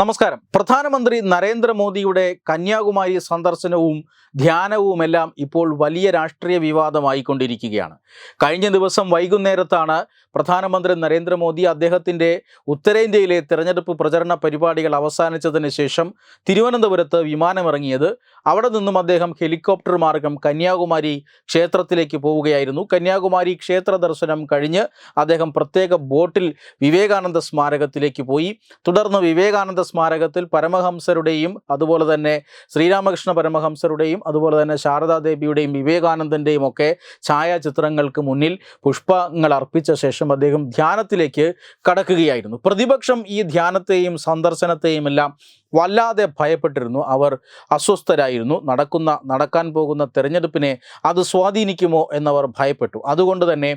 നമസ്കാരം. പ്രധാനമന്ത്രി നരേന്ദ്രമോദിയുടെ കന്യാകുമാരി സന്ദർശനവും ധ്യാനവുമെല്ലാം ഇപ്പോൾ വലിയ രാഷ്ട്രീയ വിവാദമായിക്കൊണ്ടിരിക്കുകയാണ്. കഴിഞ്ഞ ദിവസം വൈകുന്നേരത്താണ് പ്രധാനമന്ത്രി നരേന്ദ്രമോദി അദ്ദേഹത്തിന്റെ ഉത്തരേന്ത്യയിലെ തെരഞ്ഞെടുപ്പ് പ്രചരണ പരിപാടികൾ അവസാനിച്ചതിന് ശേഷം തിരുവനന്തപുരത്ത് വിമാനമിറങ്ങിയത്. അവിടെ നിന്നും അദ്ദേഹം ഹെലികോപ്റ്റർ മാർഗം കന്യാകുമാരി ക്ഷേത്രത്തിലേക്ക് പോവുകയായിരുന്നു. കന്യാകുമാരി ക്ഷേത്ര ദർശനം കഴിഞ്ഞ് അദ്ദേഹം പ്രത്യേക ബോട്ടിൽ വിവേകാനന്ദ സ്മാരകത്തിലേക്ക് പോയി. തുടർന്ന് വിവേകാനന്ദ സ്മാരകത്തിൽ പരമഹംസരുടെയും അതുപോലെ തന്നെ ശ്രീരാമകൃഷ്ണ പരമഹംസരുടെയും അതുപോലെ തന്നെ ശാരദാദേവിയുടെയും വിവേകാനന്ദന്റെയും ഒക്കെ ഛായാചിത്രങ്ങൾക്ക് മുന്നിൽ പുഷ്പങ്ങൾ അർപ്പിച്ച ശേഷം അദ്ദേഹം ധ്യാനത്തിലേക്ക് കടക്കുകയായിരുന്നു. പ്രതിപക്ഷം ഈ ധ്യാനത്തെയും സന്ദർശനത്തെയും എല്ലാം വല്ലാതെ ഭയപ്പെട്ടിരുന്നു. അവർ അസ്വസ്ഥരായിരുന്നു. നടക്കുന്ന നടക്കാൻ പോകുന്ന തെരഞ്ഞെടുപ്പിനെ അത് സ്വാധീനിക്കുമോ എന്നവർ ഭയപ്പെട്ടു. അതുകൊണ്ട് തന്നെ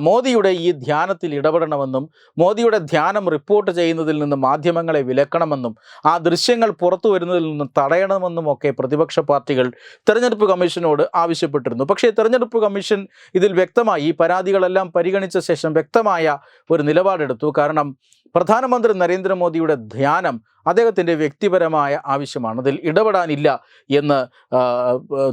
മോദിയുടെ ഈ ധ്യാനത്തിൽ ഇടപെടണമെന്നും മോദിയുടെ ധ്യാനം റിപ്പോർട്ട് ചെയ്യുന്നതിൽ നിന്ന് മാധ്യമങ്ങളെ വിലക്കണമെന്നും ആ ദൃശ്യങ്ങൾ പുറത്തു വരുന്നതിൽ നിന്ന് തടയണമെന്നും ഒക്കെ പ്രതിപക്ഷ പാർട്ടികൾ തെരഞ്ഞെടുപ്പ് കമ്മീഷനോട് ആവശ്യപ്പെട്ടിരുന്നു. പക്ഷേ തെരഞ്ഞെടുപ്പ് കമ്മീഷൻ ഇതിൽ വ്യക്തമായി പരാതികളെല്ലാം പരിഗണിച്ച ശേഷം വ്യക്തമായ ഒരു നിലപാടെടുത്തു. കാരണം പ്രധാനമന്ത്രി നരേന്ദ്രമോദിയുടെ ധ്യാനം അദ്ദേഹത്തിന്റെ വ്യക്തിപരമായ ആവശ്യമാണ്. അതിൽ ഇടപെടാനില്ല എന്ന്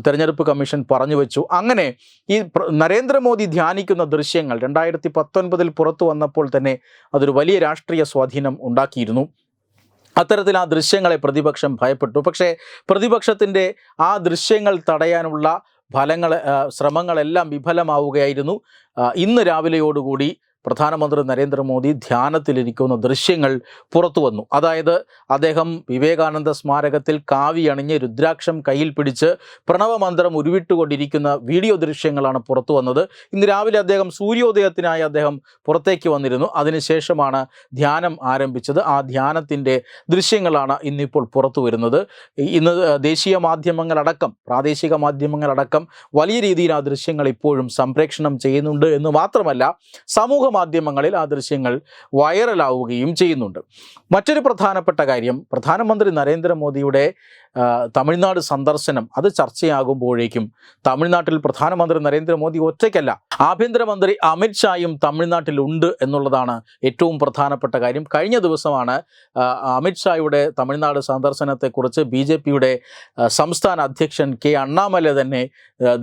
തെരഞ്ഞെടുപ്പ് കമ്മീഷൻ പറഞ്ഞു വെച്ചു. അങ്ങനെ ഈ നരേന്ദ്രമോദി ധ്യാനിക്കുന്ന ദൃശ്യങ്ങൾ രണ്ടായിരത്തി പത്തൊൻപതിൽ പുറത്തു വന്നപ്പോൾ തന്നെ അതൊരു വലിയ രാഷ്ട്രീയ സ്വാധീനം ഉണ്ടാക്കിയിരുന്നു. അത്തരത്തിൽ ആ ദൃശ്യങ്ങളെ പ്രതിപക്ഷം ഭയപ്പെട്ടു. പക്ഷേ പ്രതിപക്ഷത്തിന്റെ ആ ദൃശ്യങ്ങൾ തടയാനുള്ള ഫലങ്ങൾ ശ്രമങ്ങളെല്ലാം വിഫലമാവുകയായിരുന്നു. ഇന്ന് രാവിലെയോടുകൂടി പ്രധാനമന്ത്രി നരേന്ദ്രമോദി ധ്യാനത്തിലിരിക്കുന്ന ദൃശ്യങ്ങൾ പുറത്തു വന്നു. അതായത് അദ്ദേഹം വിവേകാനന്ദ സ്മാരകത്തിൽ കാവി അണിഞ്ഞ് രുദ്രാക്ഷം കയ്യിൽ പിടിച്ച് പ്രണവമന്ത്രം ഉരുവിട്ടുകൊണ്ടിരിക്കുന്ന വീഡിയോ ദൃശ്യങ്ങളാണ് പുറത്തു വന്നത്. ഇന്ന് രാവിലെ അദ്ദേഹം സൂര്യോദയത്തിനായി അദ്ദേഹം പുറത്തേക്ക് വന്നിരുന്നു. അതിനുശേഷമാണ് ധ്യാനം ആരംഭിച്ചത്. ആ ധ്യാനത്തിന്റെ ദൃശ്യങ്ങളാണ് ഇന്നിപ്പോൾ പുറത്തു വരുന്നത്. ഇന്ന് ദേശീയ മാധ്യമങ്ങളടക്കം പ്രാദേശിക മാധ്യമങ്ങളടക്കം വലിയ രീതിയിൽ ആ ദൃശ്യങ്ങൾ ഇപ്പോഴും സംപ്രേക്ഷണം ചെയ്യുന്നുണ്ട് എന്ന് മാത്രമല്ല സമൂഹ മാധ്യമങ്ങളിൽ ആ ദൃശ്യങ്ങൾ വൈറലാവുകയും ചെയ്യുന്നുണ്ട്. മറ്റൊരു പ്രധാനപ്പെട്ട കാര്യം പ്രധാനമന്ത്രി നരേന്ദ്രമോദിയുടെ തമിഴ്നാട് സന്ദർശനം അത് ചർച്ചയാകുമ്പോഴേക്കും തമിഴ്നാട്ടിൽ പ്രധാനമന്ത്രി നരേന്ദ്രമോദി ഒറ്റയ്ക്കല്ല ആഭ്യന്തരമന്ത്രി അമിത്ഷായും തമിഴ്നാട്ടിലുണ്ട് എന്നുള്ളതാണ് ഏറ്റവും പ്രധാനപ്പെട്ട കാര്യം. കഴിഞ്ഞ ദിവസമാണ് അമിത്ഷായുടെ അമിത് ഷായുടെ തമിഴ്നാട് സന്ദർശനത്തെക്കുറിച്ച് ബി ജെ പിയുടെ സംസ്ഥാന അധ്യക്ഷൻ കെ അണ്ണാമല തന്നെ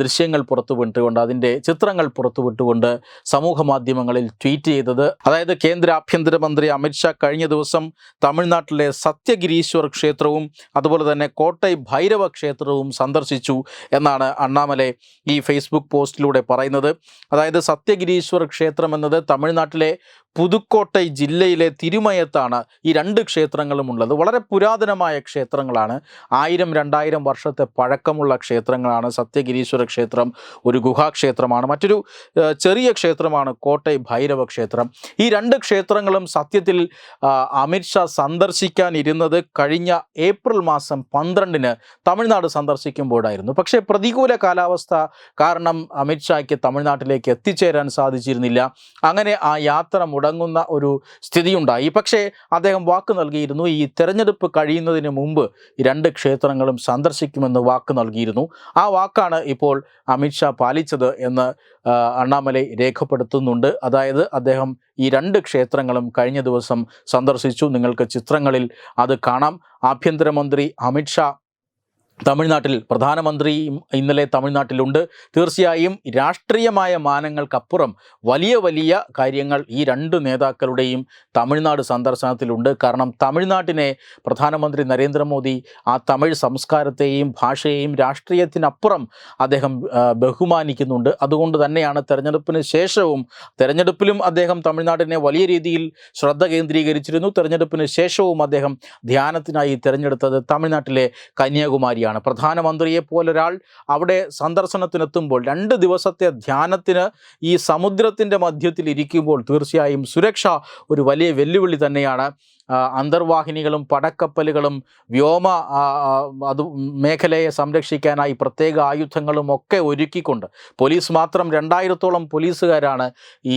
ദൃശ്യങ്ങൾ പുറത്തുവിട്ടുകൊണ്ട് അതിന്റെ ചിത്രങ്ങൾ പുറത്തുവിട്ടുകൊണ്ട് സമൂഹ മാധ്യമങ്ങളിൽ ട്വീറ്റ് ചെയ്തത്. അതായത് കേന്ദ്ര ആഭ്യന്തരമന്ത്രി അമിത്ഷാ കഴിഞ്ഞ ദിവസം തമിഴ്നാട്ടിലെ സത്യഗിരീശ്വർ ക്ഷേത്രവും അതുപോലെ തന്നെ കോട്ടൈ ഭൈരവ ക്ഷേത്രവും സന്ദർശിച്ചു എന്നാണ് അണ്ണാമലെ ഈ ഫേസ്ബുക്ക് പോസ്റ്റിലൂടെ പറയുന്നത്. അതായത് സത്യഗിരീശ്വർ ക്ഷേത്രം എന്നത് തമിഴ്നാട്ടിലെ പുതുക്കോട്ടൈ ജില്ലയിലെ തിരുമയത്താണ് ഈ രണ്ട് ക്ഷേത്രങ്ങളും ഉള്ളത്. വളരെ പുരാതനമായ ക്ഷേത്രങ്ങളാണ്. ആയിരം രണ്ടായിരം വർഷത്തെ പഴക്കമുള്ള ക്ഷേത്രങ്ങളാണ് സത്യഗിരീശ്വര ക്ഷേത്രം ഒരു ഗുഹാക്ഷേത്രമാണ്. മറ്റൊരു ചെറിയ ക്ഷേത്രമാണ് കോട്ടൈ ഭൈരവ ക്ഷേത്രം. ഈ രണ്ട് ക്ഷേത്രങ്ങളും സത്യത്തിൽ അമിത്ഷാ സന്ദർശിക്കാനിരുന്നത് കഴിഞ്ഞ ഏപ്രിൽ മാസം പന്ത്രണ്ടിന് തമിഴ്നാട് സന്ദർശിക്കുമ്പോഴായിരുന്നു. പക്ഷേ പ്രതികൂല കാലാവസ്ഥ കാരണം അമിത്ഷായ്ക്ക് തമിഴ്നാട്ടിലേക്ക് എത്തിച്ചേരാൻ സാധിച്ചിരുന്നില്ല. അങ്ങനെ ആ യാത്ര മുടങ്ങുന്ന ഒരു സ്ഥിതിയുണ്ടായി. പക്ഷേ അദ്ദേഹം വാക്ക് നൽകിയിരുന്നു. ഈ തെരഞ്ഞെടുപ്പ് കഴിയുന്നതിന് മുമ്പ് രണ്ട് ക്ഷേത്രങ്ങളും സന്ദർശിക്കുമെന്ന് വാക്ക് നൽകിയിരുന്നു. ആ വാക്കാണ് ഇപ്പോൾ അമിത്ഷാ പാലിച്ചത് എന്ന് അണ്ണാമലൈ രേഖപ്പെടുത്തുന്നുണ്ട്. അതായത് അദ്ദേഹം ഈ രണ്ട് ക്ഷേത്രങ്ങളും കഴിഞ്ഞ ദിവസം സന്ദർശിച്ചു. നിങ്ങൾക്ക് ചിത്രങ്ങളിൽ അത് കാണാം. ആഭ്യന്തരമന്ത്രി അമിത് ഷാ തമിഴ്നാട്ടിൽ പ്രധാനമന്ത്രിയും ഇന്നലെ തമിഴ്നാട്ടിലുണ്ട്. തീർച്ചയായും രാഷ്ട്രീയമായ മാനങ്ങൾക്കപ്പുറം വലിയ വലിയ കാര്യങ്ങൾ ഈ രണ്ട് നേതാക്കളുടെയും തമിഴ്നാട് സന്ദർശനത്തിലുണ്ട്. കാരണം തമിഴ്നാട്ടിനെ പ്രധാനമന്ത്രി നരേന്ദ്രമോദി ആ തമിഴ് സംസ്കാരത്തെയും ഭാഷയെയും രാഷ്ട്രീയത്തിനപ്പുറം അദ്ദേഹം ബഹുമാനിക്കുന്നുണ്ട്. അതുകൊണ്ട് തന്നെയാണ് തെരഞ്ഞെടുപ്പിന് ശേഷവും തെരഞ്ഞെടുപ്പിലും അദ്ദേഹം തമിഴ്നാടിനെ വലിയ രീതിയിൽ ശ്രദ്ധ കേന്ദ്രീകരിച്ചിരുന്നു. തെരഞ്ഞെടുപ്പിന് ശേഷവും അദ്ദേഹം ധ്യാനത്തിനായി തിരഞ്ഞെടുത്തത് തമിഴ്നാട്ടിലെ കന്യാകുമാരിയാണ്. പ്രധാനമന്ത്രിയെ പോലൊരാൾ അവിടെ സന്ദർശനത്തിനെത്തുമ്പോൾ രണ്ട് ദിവസത്തെ ധ്യാനത്തിന് ഈ സമുദ്രത്തിന്റെ മധ്യത്തിൽ ഇരിക്കുമ്പോൾ തീർച്ചയായും സുരക്ഷ ഒരു വലിയ വെല്ലുവിളി തന്നെയാണ്. അന്തർവാഹിനികളും പടക്കപ്പലുകളും വ്യോമ അത് മേഖലയെ സംരക്ഷിക്കാനായി പ്രത്യേക ആയുധങ്ങളും ഒക്കെ ഒരുക്കിക്കൊണ്ട് പോലീസ് മാത്രം രണ്ടായിരത്തോളം പോലീസുകാരാണ് ഈ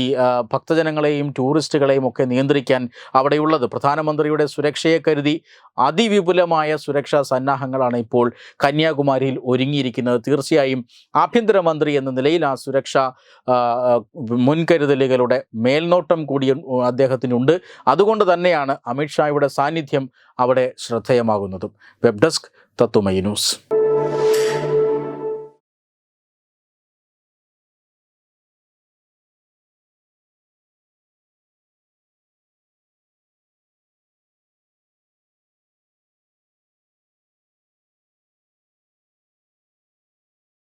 ഭക്തജനങ്ങളെയും ടൂറിസ്റ്റുകളെയും ഒക്കെ നിയന്ത്രിക്കാൻ അവിടെയുള്ളത്. പ്രധാനമന്ത്രിയുടെ സുരക്ഷയെ കരുതി അതിവിപുലമായ സുരക്ഷാ സന്നാഹങ്ങളാണ് ഇപ്പോൾ കന്യാകുമാരിയിൽ ഒരുങ്ങിയിരിക്കുന്നത്. തീർച്ചയായും ആഭ്യന്തരമന്ത്രി എന്ന നിലയിൽ ആ സുരക്ഷ മുൻകരുതലുകളുടെ മേൽനോട്ടം കൂടി അദ്ദേഹത്തിനുണ്ട്. അതുകൊണ്ട് തന്നെയാണ് അമിത്ഷായുടെ സാന്നിധ്യം അവിടെ ശ്രദ്ധേയമാകുന്നതും. വെബ് ഡെസ്ക് തത്തുമൈ ന്യൂസ്.